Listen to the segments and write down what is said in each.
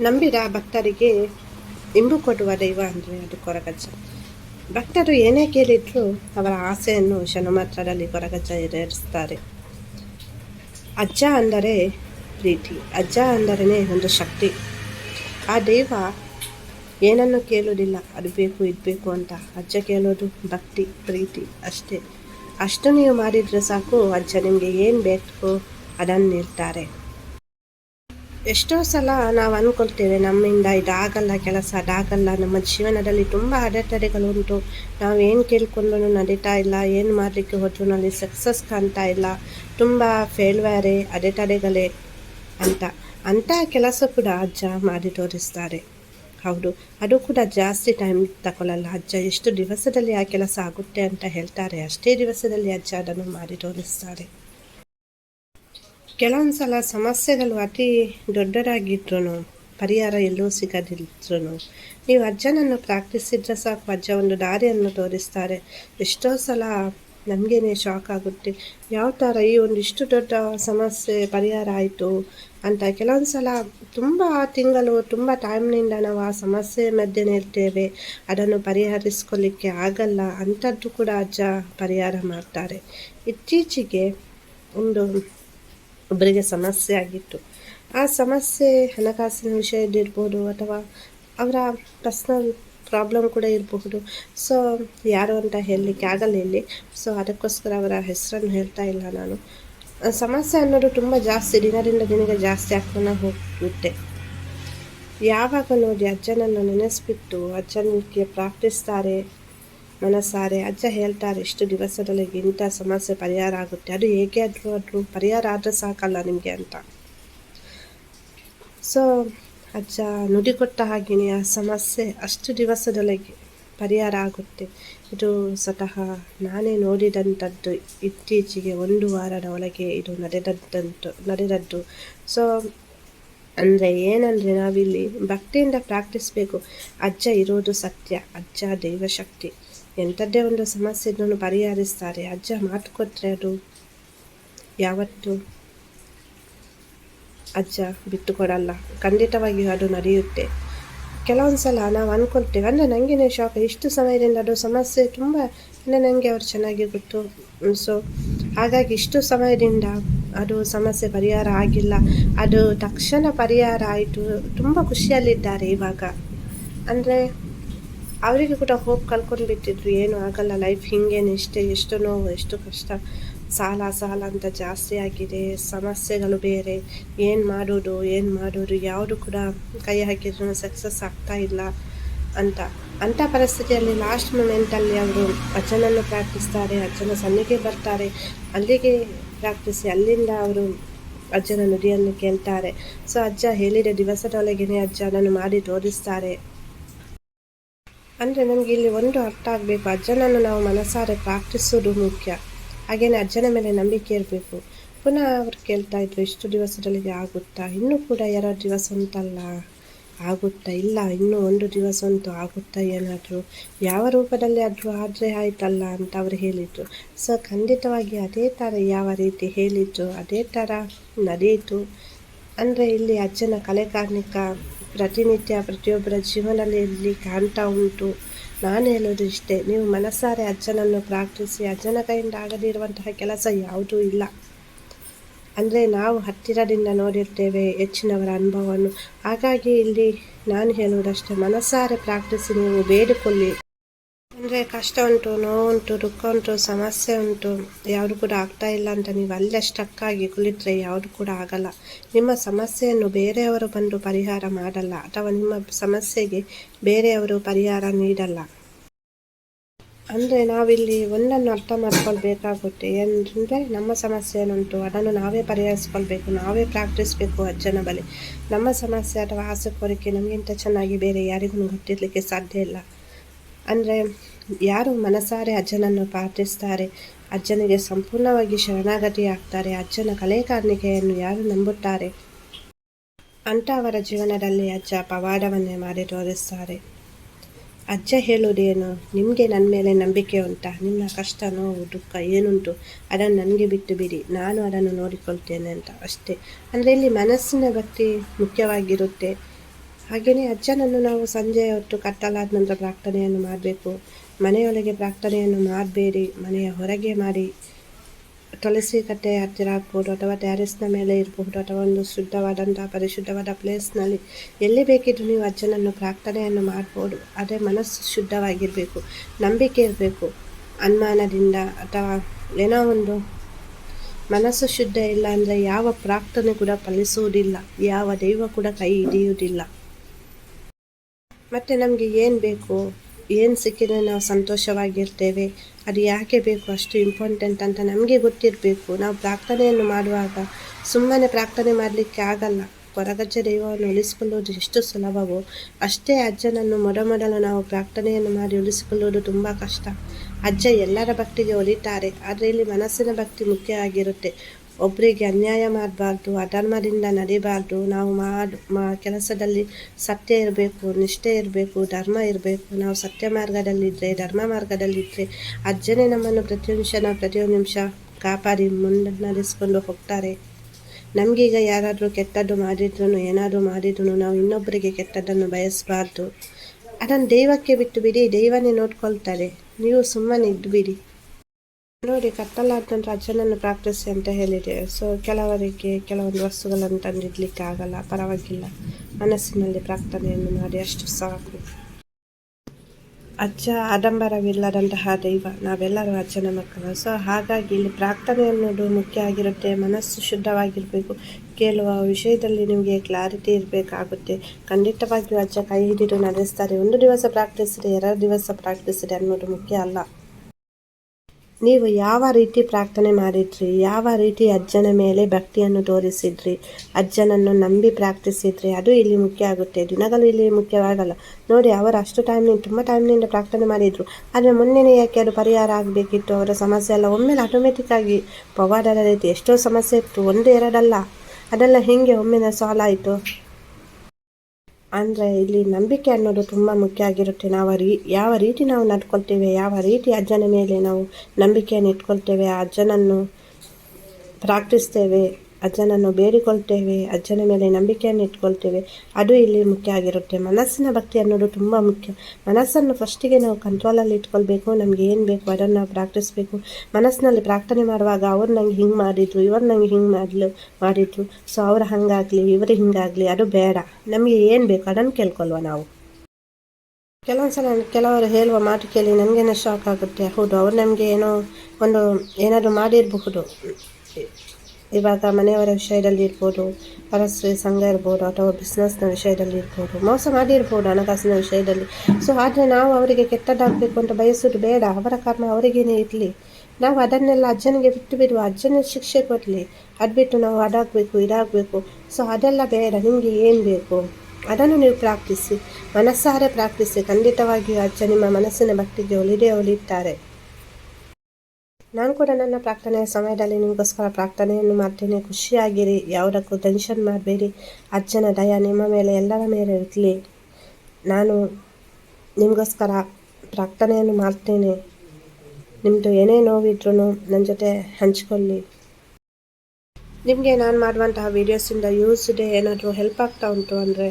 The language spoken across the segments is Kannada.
ನಂಬಿದ ಭಕ್ತರಿಗೆ ಇಂಬು ಕೊಡುವ ದೈವ ಅಂದರೆ ಅದು ಕೊರಗಜ್ಜ. ಭಕ್ತರು ಏನೇ ಕೇಳಿದ್ರು ಅವರ ಆಸೆಯನ್ನು ಕ್ಷಣಮಾತ್ರದಲ್ಲಿ ಕೊರಗಜ್ಜ ಈಡೇರಿಸ್ತಾರೆ. ಅಜ್ಜ ಅಂದರೆ ಪ್ರೀತಿ, ಅಜ್ಜ ಅಂದರೇ ಒಂದು ಶಕ್ತಿ. ಆ ದೈವ ಏನನ್ನು ಕೇಳೋದಿಲ್ಲ ಅದು ಬೇಕು, ಇದು ಬೇಕು ಅಂತ ಅಜ್ಜ ಕೇಳೋದು ಭಕ್ತಿ, ಪ್ರೀತಿ ಅಷ್ಟೇ. ಅಷ್ಟು ನೀವು ಮಾಡಿದರೆ ಸಾಕು, ಅಜ್ಜ ನಿಮಗೆ ಏನು ಬೇಕು ಅದನ್ನು ನೀಡ್ತಾರೆ. ಎಷ್ಟೋ ಸಲ ನಾವು ಅಂದ್ಕೊಳ್ತೇವೆ ನಮ್ಮಿಂದ ಇದಾಗಲ್ಲ ಕೆಲಸ, ಅದಾಗಲ್ಲ, ನಮ್ಮ ಜೀವನದಲ್ಲಿ ತುಂಬ ಅಡೆತಡೆಗಳು ಉಂಟು. ನಾವು ಏನು ಕೇಳ್ಕೊಂಡು ನಡೀತಾ ಇಲ್ಲ, ಏನು ಮಾಡಲಿಕ್ಕೆ ಹೋದ್ರೂ ನಲ್ಲಿ ಸಕ್ಸಸ್ ಕಾಣ್ತಾ ಇಲ್ಲ. ತುಂಬ ಫೇಲ್ವರೇ ಅಡೆತಡೆಗಳೇ ಅಂತ. ಅಂಥ ಕೆಲಸ ಕೂಡ ಅಜ್ಜ ಮಾಡಿ ತೋರಿಸ್ತಾರೆ. ಹೌದು, ಅದು ಕೂಡ ಜಾಸ್ತಿ ಟೈಮ್ ತಗೊಳ್ಳಲ್ಲ ಅಜ್ಜ. ಎಷ್ಟು ದಿವಸದಲ್ಲಿ ಆ ಕೆಲಸ ಆಗುತ್ತೆ ಅಂತ ಹೇಳ್ತಾರೆ. ಅಷ್ಟೇ ದಿವಸದಲ್ಲಿ ಅಜ್ಜ ಅದನ್ನು ಮಾಡಿ ತೋರಿಸ್ತಾರೆ. ಕೆಲವೊಂದು ಸಲ ಸಮಸ್ಯೆಗಳು ಅತಿ ದೊಡ್ಡದಾಗಿದ್ರು ಪರಿಹಾರ ಎಲ್ಲೂ ಸಿಗದಿದ್ರು ನೀವು ಅಜ್ಜನನ್ನು ಪ್ರಾರ್ಥಿಸಿದ್ರೆ ಸಾಕು, ಅಜ್ಜ ಒಂದು ದಾರಿಯನ್ನು ತೋರಿಸ್ತಾರೆ. ಎಷ್ಟೋ ಸಲ ನಮಗೇನೆ ಶಾಕ್ ಆಗುತ್ತೆ. ಯಾವ ಥರ ಈ ಒಂದಿಷ್ಟು ದೊಡ್ಡ ಸಮಸ್ಯೆ, ಪರಿಹಾರ ಆಯಿತು ಅಂತ ಕೆಲವೊಂದು ಸಲ ತುಂಬ ತಿಂಗಳು, ತುಂಬ ಟೈಮ್ನಿಂದ ನಾವು ಆ ಸಮಸ್ಯೆ ಮಧ್ಯೆ ಇರ್ತೇವೆ ಅದನ್ನು ಪರಿಹರಿಸ್ಕೊಳ್ಳಿಕ್ಕೆ ಆಗಲ್ಲ ಅಂಥದ್ದು ಕೂಡ ಅಜ್ಜ ಪರಿಹಾರ ಮಾಡ್ತಾರೆ. ಇತ್ತೀಚೆಗೆ ಒಂದು ಒಬ್ಬರಿಗೆ ಸಮಸ್ಯೆ ಆಗಿತ್ತು ಆ ಸಮಸ್ಯೆ ಹಣಕಾಸಿನ ವಿಷಯದಿರ್ಬೋದು ಅಥವಾ ಅವರ ಪರ್ಸ್ನಲ್ ಪ್ರಾಬ್ಲಮ್ ಕೂಡ ಇರಬಹುದು. ಸೊ ಯಾರು ಅಂತ ಹೇಳಲಿಕ್ಕೆ ಆಗಲ್ಲ ಇಲ್ಲಿ. ಸೊ ಅದಕ್ಕೋಸ್ಕರ ಅವರ ಹೆಸರನ್ನು ಹೇಳ್ತಾ ಇಲ್ಲ ನಾನು. ಸಮಸ್ಯೆ ಅನ್ನೋದು ತುಂಬ ಜಾಸ್ತಿ, ದಿನದಿಂದ ದಿನಕ್ಕೆ ಜಾಸ್ತಿ ಆಗ್ತಾನೆ ಹೋಗುತ್ತೆ ಯಾವಾಗ ನೋಡಿ ಅಜ್ಜನನ್ನು ನೆನೆಸ್ಬಿಟ್ಟು ಅಜ್ಜನಿಗೆ ಪ್ರಾರ್ಥಿಸ್ತಾರೆ. ಮನಸ್ಸಾರೆ ಅಜ್ಜ ಹೇಳ್ತಾರೆ, ಇಷ್ಟು ದಿವಸದೊಳಗೆ ಇಂಥ ಸಮಸ್ಯೆ ಪರಿಹಾರ ಆಗುತ್ತೆ. ಅದು ಹೇಗೆ ಆದರೂ ಅದು ಪರಿಹಾರ ಆದರೆ ಸಾಕಲ್ಲ ನಿಮಗೆ ಅಂತ. ಸೊ ಅಜ್ಜ ನುಡಿ ಕೊಟ್ಟ ಹಾಗೆಯೇ ಆ ಸಮಸ್ಯೆ ಅಷ್ಟು ದಿವಸದೊಳಗೆ ಪರಿಹಾರ ಆಗುತ್ತೆ. ಇದು ಸ್ವತಃ ನಾನೇ ನೋಡಿದಂಥದ್ದು. ಇತ್ತೀಚೆಗೆ ಒಂದು ವಾರದ ಒಳಗೆ ಇದು ನಡೆದದ್ದಂತು, ನಡೆದದ್ದು. ಸೊ ಅಂದರೆ ಏನಂದರೆ ನಾವಿಲ್ಲಿ ಭಕ್ತಿಯಿಂದ ಪ್ರಾರ್ಥಿಸಬೇಕು. ಅಜ್ಜ ಇರೋದು ಸತ್ಯ. ಅಜ್ಜ ದೈವಶಕ್ತಿ. ಎಂಥದ್ದೇ ಒಂದು ಸಮಸ್ಯೆಯನ್ನು ಪರಿಹರಿಸ್ತಾರೆ. ಅಜ್ಜ ಮಾತು ಕೊಟ್ಟರೆ ಅದು ಯಾವತ್ತು ಅಜ್ಜ ಬಿಟ್ಟು ಕೊಡಲ್ಲ ಖಂಡಿತವಾಗಿಯೂ ಅದು ನಡೆಯುತ್ತೆ. ಕೆಲವೊಂದು ಸಲ ನಾವು ಅಂದ್ಕೊಳ್ತೇವೆ ಅಂದರೆ ನನಗೇನೆ ಶಾಕ್ ಇಷ್ಟು ಸಮಯದಿಂದ ಅದು ಸಮಸ್ಯೆ ತುಂಬ, ಅಂದರೆ ನನಗೆ ಅವ್ರು ಚೆನ್ನಾಗಿ ಗೊತ್ತು. ಸೊ ಹಾಗಾಗಿ ಇಷ್ಟು ಸಮಯದಿಂದ ಅದು ಸಮಸ್ಯೆ ಪರಿಹಾರ ಆಗಿಲ್ಲ. ಅದು ತಕ್ಷಣ ಪರಿಹಾರ ಆಯಿತು. ತುಂಬ ಖುಷಿಯಲ್ಲಿದ್ದಾರೆ ಇವಾಗ. ಅಂದರೆ ಅವರಿಗೆ ಕೂಡ ಹೋಪ್ ಕಲ್ಕೊಂಡು ಬಿಟ್ಟಿದ್ರು, ಏನು ಆಗಲ್ಲ ಲೈಫ್ ಹಿಂಗೇನು, ಇಷ್ಟೇ, ಎಷ್ಟು ನೋವು, ಎಷ್ಟು ಕಷ್ಟ. ಸಾಲ ಸಾಲ ಅಂತ ಜಾಸ್ತಿ ಆಗಿದೆ, ಸಮಸ್ಯೆಗಳು ಬೇರೆ. ಏನು ಮಾಡೋದು ಏನು ಮಾಡೋದು, ಯಾವುದು ಕೂಡ ಕೈ ಹಾಕಿದ್ರು ಸಕ್ಸಸ್ ಆಗ್ತಾ ಇಲ್ಲ ಅಂತ. ಅಂಥ ಪರಿಸ್ಥಿತಿಯಲ್ಲಿ ಲಾಸ್ಟ್ ಮೂಮೆಂಟಲ್ಲಿ ಅವರು ಅಜ್ಜನನ್ನು ಪ್ರಾರ್ಥಿಸ್ತಾರೆ, ಅಜ್ಜನ ಸನ್ನಿಗೆ ಬರ್ತಾರೆ. ಅಲ್ಲಿಗೆ ಪ್ರಾರ್ಥಿಸಿ, ಅಲ್ಲಿಂದ ಅವರು ಅಜ್ಜನ ನುಡಿಯನ್ನು ಕೇಳ್ತಾರೆ. ಸೊ, ಅಜ್ಜ ಹೇಳಿದ ದಿವಸದೊಳಗೇನೆ ಅಜ್ಜ ಅದನ್ನು ಮಾಡಿ ತೋರಿಸ್ತಾರೆ ಅಂದರೆ ನಮಗೆ ಇಲ್ಲಿ ಒಂದು ಅರ್ಥ ಆಗಬೇಕು. ಅಜ್ಜನನ್ನು ನಾವು ಮನಸಾರೆ ಪ್ರಾರ್ಥಿಸೋದು ಮುಖ್ಯ. ಹಾಗೆಯೇ ಅಜ್ಜನ ಮೇಲೆ ನಂಬಿಕೆ ಇರಬೇಕು. ಪುನಃ ಅವ್ರು ಕೇಳ್ತಾ ಇದ್ರು, ಇಷ್ಟು ದಿವಸದೊಳಗೆ ಆಗುತ್ತಾ? ಇನ್ನೂ ಕೂಡ ಎರಡು ದಿವಸ ಅಂತಲ್ಲ ಆಗುತ್ತಾ? ಇಲ್ಲ, ಇನ್ನೂ ಒಂದು ದಿವಸ ಅಂತೂ ಆಗುತ್ತಾ ಏನಾದರೂ? ಯಾವ ರೂಪದಲ್ಲಿ ಆದರೂ ಆದರೆ ಆಯ್ತಲ್ಲ ಅಂತ ಅವರು ಹೇಳಿದರು. ಸೊ ಖಂಡಿತವಾಗಿ ಅದೇ ಥರ ಯಾವ ರೀತಿ ಹೇಳಿದ್ರು, ಅದೇ ಥರ ನಡೆಯಿತು. ಅಂದರೆ ಇಲ್ಲಿ ಅಜ್ಜನ ಕಲೆ ಕಾರ್ಮಿಕ ಪ್ರತಿನಿತ್ಯ ಪ್ರತಿಯೊಬ್ಬರ ಜೀವನದಲ್ಲಿ ಕಾಣ್ತಾ ಉಂಟು. ನಾನು ಹೇಳೋದು ಇಷ್ಟೇ, ನೀವು ಮನಸ್ಸಾರೆ ಅಜ್ಜನನ್ನು ಪ್ರಾರ್ಥಿಸಿ, ಅಜ್ಜನ ಕೈಯಿಂದ ಆಗದಿರುವಂತಹ ಕೆಲಸ ಯಾವುದೂ ಇಲ್ಲ. ಅಂದರೆ ನಾವು ಹತ್ತಿರದಿಂದ ನೋಡಿರ್ತೇವೆ ಹೆಚ್ಚಿನವರ ಅನುಭವವನ್ನು. ಹಾಗಾಗಿ ಇಲ್ಲಿ ನಾನು ಹೇಳುವುದಷ್ಟೇ ಮನಸ್ಸಾರೆ ಪ್ರಾರ್ಥಿಸಿ ನೀವು ಬೇಡಿಕೊಳ್ಳಿ. ಅಂದರೆ ಕಷ್ಟ ಉಂಟು, ನೋವು ಉಂಟು, ದುಃಖ ಉಂಟು, ಸಮಸ್ಯೆ ಉಂಟು, ಯಾವುದು ಕೂಡ ಆಗ್ತಾ ಇಲ್ಲ ಅಂತ ನೀವು ಅಲ್ಲೇ ಆಗಿ ಕುಳಿತರೆ ಯಾವುದು ಕೂಡ ಆಗಲ್ಲ. ನಿಮ್ಮ ಸಮಸ್ಯೆಯನ್ನು ಬೇರೆಯವರು ಬಂದು ಪರಿಹಾರ ಮಾಡಲ್ಲ ಅಥವಾ ನಿಮ್ಮ ಸಮಸ್ಯೆಗೆ ಬೇರೆಯವರು ಪರಿಹಾರ ನೀಡಲ್ಲ. ಅಂದರೆ ನಾವಿಲ್ಲಿ ಒಂದನ್ನು ಅರ್ಥ ಮಾಡ್ಕೊಳ್ಬೇಕಾಗುತ್ತೆ ಏನಂದರೆ ನಮ್ಮ ಸಮಸ್ಯೆ ಏನುಂಟು ಅದನ್ನು ನಾವೇ ಪರಿಹರಿಸ್ಕೊಳ್ಬೇಕು, ನಾವೇ ಪ್ರಾಕ್ಟಿಸ್ಬೇಕು ಅಜ್ಜನ ಬಳಿ. ನಮ್ಮ ಸಮಸ್ಯೆ ಅಥವಾ ಆಸೆ ಕೋರಿಕೆ ನಮಗಿಂತ ಚೆನ್ನಾಗಿ ಬೇರೆ ಯಾರಿಗೂ ಗೊತ್ತಿರಲಿಕ್ಕೆ ಸಾಧ್ಯ ಇಲ್ಲ. ಅಂದರೆ ಯಾರು ಮನಸಾರೆ ಅಜ್ಜನನ್ನು ಪ್ರಾರ್ಥಿಸ್ತಾರೆ? ಅಜ್ಜನಿಗೆ ಸಂಪೂರ್ಣವಾಗಿ ಶರಣಾಗತಿ ಆಗ್ತಾರೆ ಅಜ್ಜನ ಕಲೆ ಕಾರ್ಣಿಕೆಯನ್ನು ಯಾರು ನಂಬುತ್ತಾರೆ? ಅಂತ ಅವರ ಜೀವನದಲ್ಲಿ ಅಜ್ಜ ಪವಾಡವನ್ನೇ ಮಾಡಿ ತೋರಿಸ್ತಾರೆ. ಅಜ್ಜ ಹೇಳುವುದೇನು? ನಿಮಗೆ ನನ್ನ ಮೇಲೆ ನಂಬಿಕೆ ಉಂಟಾ? ನಿಮ್ಮ ಕಷ್ಟ, ನೋವು, ದುಃಖ ಏನುಂಟು? ಅದನ್ನು ನನಗೆ ಬಿಟ್ಟು ಬಿಡಿ. ನಾನು ಅದನ್ನು ನೋಡಿಕೊಳ್ತೇನೆ ಅಂತ. ಅಷ್ಟೇ. ಅಂದರೆ ಇಲ್ಲಿ ಮನಸ್ಸಿನ ಭಕ್ತಿ ಮುಖ್ಯವಾಗಿರುತ್ತೆ. ಹಾಗೆಯೇ ಅಜ್ಜನನ್ನು ನಾವು ಸಂಜೆ ಹೊತ್ತು ಕತ್ತಲಾದ ನಂತರ ಪ್ರಾರ್ಥನೆಯನ್ನು ಮಾಡಬೇಕು. ಮನೆಯೊಳಗೆ ಪ್ರಾರ್ಥನೆಯನ್ನು ಮಾಡಬೇಡಿ, ಮನೆಯ ಹೊರಗೆ ಮಾಡಿ. ತುಳಸಿ ಕಟ್ಟೆಯ ಹತ್ತಿರ ಹಾಕ್ಬೋದು ಅಥವಾ ಟ್ಯಾರಿಸ್ನ ಮೇಲೆ ಇರಬಹುದು ಅಥವಾ ಒಂದು ಶುದ್ಧವಾದಂಥ ಪರಿಶುದ್ಧವಾದ ಪ್ಲೇಸ್ನಲ್ಲಿ ಎಲ್ಲಿ ಬೇಕಿದ್ರೂ ನೀವು ಅಜ್ಜನನ್ನು ಪ್ರಾರ್ಥನೆಯನ್ನು ಮಾಡ್ಬೋದು. ಅದೇ ಮನಸ್ಸು ಶುದ್ಧವಾಗಿರಬೇಕು, ನಂಬಿಕೆ ಇರಬೇಕು. ಅನುಮಾನದಿಂದ ಅಥವಾ ಏನೋ ಒಂದು ಮನಸ್ಸು ಶುದ್ಧ ಇಲ್ಲ ಅಂದರೆ ಯಾವ ಪ್ರಾರ್ಥನೆ ಕೂಡ ಫಲಿಸುವುದಿಲ್ಲ, ಯಾವ ದೈವ ಕೂಡ ಕೈ ಹಿಡಿಯುವುದಿಲ್ಲ. ಮತ್ತು ನಮಗೆ ಏನು ಬೇಕು? ಏನು ಸಿಕ್ಕಿದ್ರೆ ನಾವು ಸಂತೋಷವಾಗಿರ್ತೇವೆ? ಅದು ಯಾಕೆ ಬೇಕು? ಅಷ್ಟು ಇಂಪಾರ್ಟೆಂಟ್ ಅಂತ ನಮಗೆ ಗೊತ್ತಿರಬೇಕು. ನಾವು ಪ್ರಾರ್ಥನೆಯನ್ನು ಮಾಡುವಾಗ ಸುಮ್ಮನೆ ಪ್ರಾರ್ಥನೆ ಮಾಡಲಿಕ್ಕೆ ಆಗಲ್ಲ. ಕೊರಗಜ್ಜ ದೈವವನ್ನು ಉಳಿಸಿಕೊಳ್ಳುವುದು ಎಷ್ಟು ಸುಲಭವೋ, ಅಷ್ಟೇ ಅಜ್ಜನನ್ನು ಮೊದಮೊದಲು ನಾವು ಪ್ರಾರ್ಥನೆಯನ್ನು ಮಾಡಿ ಉಳಿಸಿಕೊಳ್ಳುವುದು ತುಂಬ ಕಷ್ಟ. ಅಜ್ಜ ಎಲ್ಲರ ಭಕ್ತಿಗೆ ಒಲಿತಾರೆ, ಆದರೆ ಇಲ್ಲಿ ಮನಸ್ಸಿನ ಭಕ್ತಿ ಮುಖ್ಯ ಆಗಿರುತ್ತೆ. ಒಬ್ಬರಿಗೆ ಅನ್ಯಾಯ ಮಾಡಬಾರ್ದು, ಅಧರ್ಮದಿಂದ ನಡಿಬಾರ್ದು, ನಾವು ಮಾಡ, ಮಾ, ಕೆಲಸದಲ್ಲಿ ಸತ್ಯ ಇರಬೇಕು, ನಿಷ್ಠೆ ಇರಬೇಕು, ಧರ್ಮ ಇರಬೇಕು, ನಾವು ಸತ್ಯ ಮಾರ್ಗದಲ್ಲಿದ್ದರೆ ಧರ್ಮ ಮಾರ್ಗದಲ್ಲಿದ್ದರೆ ಅಜ್ಜನೇ ನಮ್ಮನ್ನು ಪ್ರತಿಯೊಂದು ನಿಮಿಷ ಪ್ರತಿಯೊಂದು ನಿಮಿಷ ಕಾಪಾಡಿ ಮುನ್ನಡೆಸ್ಕೊಂಡು ಹೋಗ್ತಾರೆ. ನಮಗೀಗ ಯಾರಾದರೂ ಕೆಟ್ಟದ್ದು ಮಾಡಿದ್ರು ಏನಾದರೂ ಮಾಡಿದ್ರು ನಾವು ಇನ್ನೊಬ್ಬರಿಗೆ ಕೆಟ್ಟದ್ದನ್ನು ಬಯಸಬಾರ್ದು. ಅದನ್ನು ದೈವಕ್ಕೆ ಬಿಟ್ಟು ಬಿಡಿ, ದೈವನೇ ನೋಡ್ಕೊಳ್ತಾರೆ. ನೀವು ಸುಮ್ಮನೆ ಇದ್ದು ಬಿಡಿ. ನೋಡಿ ಕತ್ತಲಾದ ನಂತರ ಅಜ್ಜನನ್ನು ಪ್ರಾರ್ಥಿಸಿ ಅಂತ ಹೇಳಿದೆ. ಸೊ ಕೆಲವರಿಗೆ ಕೆಲವೊಂದು ವಸ್ತುಗಳನ್ನು ತಂದಿಡ್ಲಿಕ್ಕೆ ಆಗಲ್ಲ, ಪರವಾಗಿಲ್ಲ. ಮನಸ್ಸಿನಲ್ಲಿ ಪ್ರಾರ್ಥನೆಯನ್ನು ಮಾಡಿ, ಅಷ್ಟು ಸಾಕು. ಅಜ್ಜ ಆಡಂಬರವಿಲ್ಲದಂತಹ ದೈವ, ನಾವೆಲ್ಲರೂ ಅಜ್ಜನ ಮಕ್ಕಳು. ಸೊ ಹಾಗಾಗಿ ಇಲ್ಲಿ ಪ್ರಾರ್ಥನೆ ಅನ್ನೋದು ಮುಖ್ಯ ಆಗಿರುತ್ತೆ. ಮನಸ್ಸು ಶುದ್ಧವಾಗಿರಬೇಕು. ಕೇಳುವ ವಿಷಯದಲ್ಲಿ ನಿಮಗೆ ಕ್ಲಾರಿಟಿ ಇರಬೇಕಾಗುತ್ತೆ. ಖಂಡಿತವಾಗಿಯೂ ಅಜ್ಜ ಕೈ ಹಿಡಿದು ನಡೆಸ್ತಾರೆ. ಒಂದು ದಿವಸ ಪ್ರಾರ್ಥಿಸಿದೆ, ಎರಡು ದಿವಸ ಪ್ರಾರ್ಥಿಸಿದೆ ಅನ್ನೋದು ಮುಖ್ಯ ಅಲ್ಲ. ನೀವು ಯಾವ ರೀತಿ ಪ್ರಾರ್ಥನೆ ಮಾಡಿದ್ರಿ, ಯಾವ ರೀತಿ ಅಜ್ಜನ ಮೇಲೆ ಭಕ್ತಿಯನ್ನು ತೋರಿಸಿದ್ರಿ, ಅಜ್ಜನನ್ನು ನಂಬಿ ಪ್ರಾರ್ಥಿಸಿದ್ರಿ, ಅದು ಇಲ್ಲಿ ಮುಖ್ಯ ಆಗುತ್ತೆ. ದಿನಗಳು ಇಲ್ಲಿ ಮುಖ್ಯವಾಗಲ್ಲ. ನೋಡಿ, ಅವರು ಅಷ್ಟು ಟೈಮ್ನಿಂದ ತುಂಬ ಟೈಮ್ನಿಂದ ಪ್ರಾರ್ಥನೆ ಮಾಡಿದರು. ಆದರೆ ಮೊನ್ನೆನೇ ಯಾಕೆ ಅದು ಪರಿಹಾರ ಆಗಬೇಕಿತ್ತು? ಅವರ ಸಮಸ್ಯೆ ಎಲ್ಲ ಒಮ್ಮೆಲೆ ಆಟೋಮೆಟಿಕ್ ಆಗಿ ಪವಾಡದ ರೀತಿ ಎಷ್ಟೋ ಸಮಸ್ಯೆ ಇತ್ತು. ಒಂದು ಎರಡಲ್ಲ. ಅದೆಲ್ಲ ಹೇಗೆ ಒಮ್ಮೆಲೆ ಸಾಲ್ವ್ ಆಯಿತು? ಅಂದರೆ ಇಲ್ಲಿ ನಂಬಿಕೆ ಅನ್ನೋದು ತುಂಬ ಮುಖ್ಯ ಆಗಿರುತ್ತೆ. ನಾವು ರೀ, ಯಾವ ರೀತಿ ನಾವು ನಡ್ಕೊಳ್ತೇವೆ, ಯಾವ ರೀತಿ ಅಜ್ಜನ ಮೇಲೆ ನಾವು ನಂಬಿಕೆಯನ್ನು ಇಟ್ಕೊಳ್ತೇವೆ, ಆ ಅಜ್ಜನನ್ನು ಪ್ರಾರ್ಥಿಸ್ತೇವೆ ಅಜ್ಜನನ್ನು ಬೇಡಿಕೊಳ್ತೇವೆ, ಅಜ್ಜನ ಮೇಲೆ ನಂಬಿಕೆಯನ್ನು ಇಟ್ಕೊಳ್ತೇವೆ. ಅದು ಇಲ್ಲಿ ಮುಖ್ಯ ಆಗಿರುತ್ತೆ. ಮನಸ್ಸಿನ ಭಕ್ತಿ ಅನ್ನೋದು ತುಂಬ ಮುಖ್ಯ. ಮನಸ್ಸನ್ನು ಫಸ್ಟಿಗೆ ನಾವು ಕಂಟ್ರೋಲಲ್ಲಿ ಇಟ್ಕೊಳ್ಬೇಕು, ನಮಗೆ ಏನು ಬೇಕು ಅದನ್ನು ನಾವು ಪ್ರಾರ್ಥಿಸ್ಬೇಕು. ಮನಸ್ಸಿನಲ್ಲಿ ಪ್ರಾರ್ಥನೆ ಮಾಡುವಾಗ ಅವ್ರು ನಂಗೆ ಹಿಂಗೆ ಮಾಡಿದ್ರು, ಇವರು ನಂಗೆ ಹಿಂಗೆ ಮಾಡಲು, ಮಾಡಿದ್ರು. ಸೊ ಅವ್ರು ಹಂಗಾಗಲಿ, ಇವರು ಹಿಂಗಾಗಲಿ, ಅದು ಬೇಡ. ನಮಗೆ ಏನು ಬೇಕು ಅದನ್ನು ಕೇಳ್ಕೊಳ್ವ ನಾವು. ಕೆಲವೊಂದು ಸಲ ಕೆಲವರು ಹೇಳುವ ಮಾತು ಕೇಳಿ ನಮಗೇನೋ ಶಾಕ್ ಆಗುತ್ತೆ. ಹೌದು, ಅವ್ರು ನಮಗೆ ಏನೋ ಒಂದು ಏನಾದರೂ ಮಾಡಿರಬಹುದು. ಇವಾಗ ಮನೆಯವರ ವಿಷಯದಲ್ಲಿ ಇರ್ಬೋದು ಪರಸ್ಪರ ಸಂಘ ಇರ್ಬೋದು, ಅಥವಾ ಬಿಸ್ನೆಸ್ನ ವಿಷಯದಲ್ಲಿ ಇರ್ಬೋದು, ಮೋಸ ಮಾಡಿರ್ಬೋದು ಹಣಕಾಸಿನ ವಿಷಯದಲ್ಲಿ. ಸೊ ಆದರೆ ನಾವು ಅವರಿಗೆ ಕೆಟ್ಟದಾಗಬೇಕು ಅಂತ ಬಯಸೋದು ಬೇಡ. ಅವರ ಕರ್ಮ ಅವರಿಗೇನೇ ಇರಲಿ. ನಾವು ಅದನ್ನೆಲ್ಲ ಅಜ್ಜನಿಗೆ ಬಿಟ್ಟು ಬಿಡುವ, ಅಜ್ಜನ ಶಿಕ್ಷೆ ಕೊಡಲಿ. ಅದು ಬಿಟ್ಟು ನಾವು ಅದಾಗಬೇಕು, ಇದಾಗಬೇಕು. ಸೊ ಅದೆಲ್ಲ ಬೇಡ. ನಿಮಗೆ ಏನು ಬೇಕು? ಅದನ್ನು ನೀವು ಪ್ರಾರ್ಥಿಸಿ. ಮನಸ್ಸಾರೆ ಪ್ರಾರ್ಥಿಸಿ. ಖಂಡಿತವಾಗಿಯೂ ಅಜ್ಜ ನಿಮ್ಮ ಮನಸ್ಸಿನ ಭಕ್ತಿಗೆ ಒಲಿದೇ ಒಲಿಯುತ್ತಾರೆ. ನಾನು ಕೂಡ ನನ್ನ ಪ್ರಾರ್ಥನೆಯ ಸಮಯದಲ್ಲಿ ನಿಮಗೋಸ್ಕರ ಪ್ರಾರ್ಥನೆಯನ್ನು ಮಾಡ್ತೇನೆ. ಖುಷಿಯಾಗಿರಿ, ಯಾವುದಕ್ಕೂ ಟೆನ್ಷನ್ ಮಾಡಬೇಡಿ. ಅಜ್ಜನ ದಯ ನಿಮ್ಮ ಮೇಲೆ ಎಲ್ಲರ ಮೇಲೆ ಇರಲಿ. ನಾನು ನಿಮಗೋಸ್ಕರ ಪ್ರಾರ್ಥನೆಯನ್ನು ಮಾಡ್ತೇನೆ. ನಿಮ್ಮದು ಏನೇ ನೋವಿದ್ರೂ ನನ್ನ ಜೊತೆ ಹಂಚ್ಕೊಳ್ಳಿ. ನಿಮಗೆ ನಾನು ಮಾಡುವಂತಹ ವೀಡಿಯೋಸಿಂದ ಯೂಸ್ ಇದೆ ಏನಾದರೂ ಹೆಲ್ಪ್ ಆಗ್ತಾ ಉಂಟು ಅಂದರೆ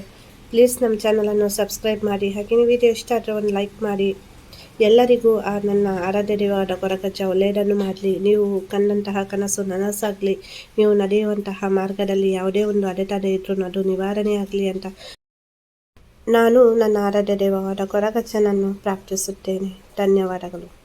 ಪ್ಲೀಸ್ ನಮ್ಮ ಚಾನಲನ್ನು ಸಬ್ಸ್ಕ್ರೈಬ್ ಮಾಡಿ. ಹಾಗೆ ವಿಡಿಯೋ ಇಷ್ಟ ಆದರೆ ಒಂದು ಲೈಕ್ ಮಾಡಿ. ಎಲ್ಲರಿಗೂ ಆ ನನ್ನ ಆರಾಧ್ಯ ದೇವಾದ ಕೊರಕಚ್ಚ ಒಳ್ಳೆಯದನ್ನು ಮಾಡಲಿ. ನೀವು ಕಂಡಂತಹ ಕನಸು ನನಸಾಗಲಿ. ನೀವು ನಡೆಯುವಂತಹ ಮಾರ್ಗದಲ್ಲಿ ಯಾವುದೇ ಒಂದು ಅಡೆತಡೆ ಇದ್ರೂ ಅದು ನಿವಾರಣೆ ಆಗಲಿ ಅಂತ ನಾನು ನನ್ನ ಆರಾಧ್ಯ ದೇವಾದ ಕೊರಕಚ್ಚನನ್ನು ಪ್ರಾರ್ಥಿಸುತ್ತೇನೆ. ಧನ್ಯವಾದಗಳು.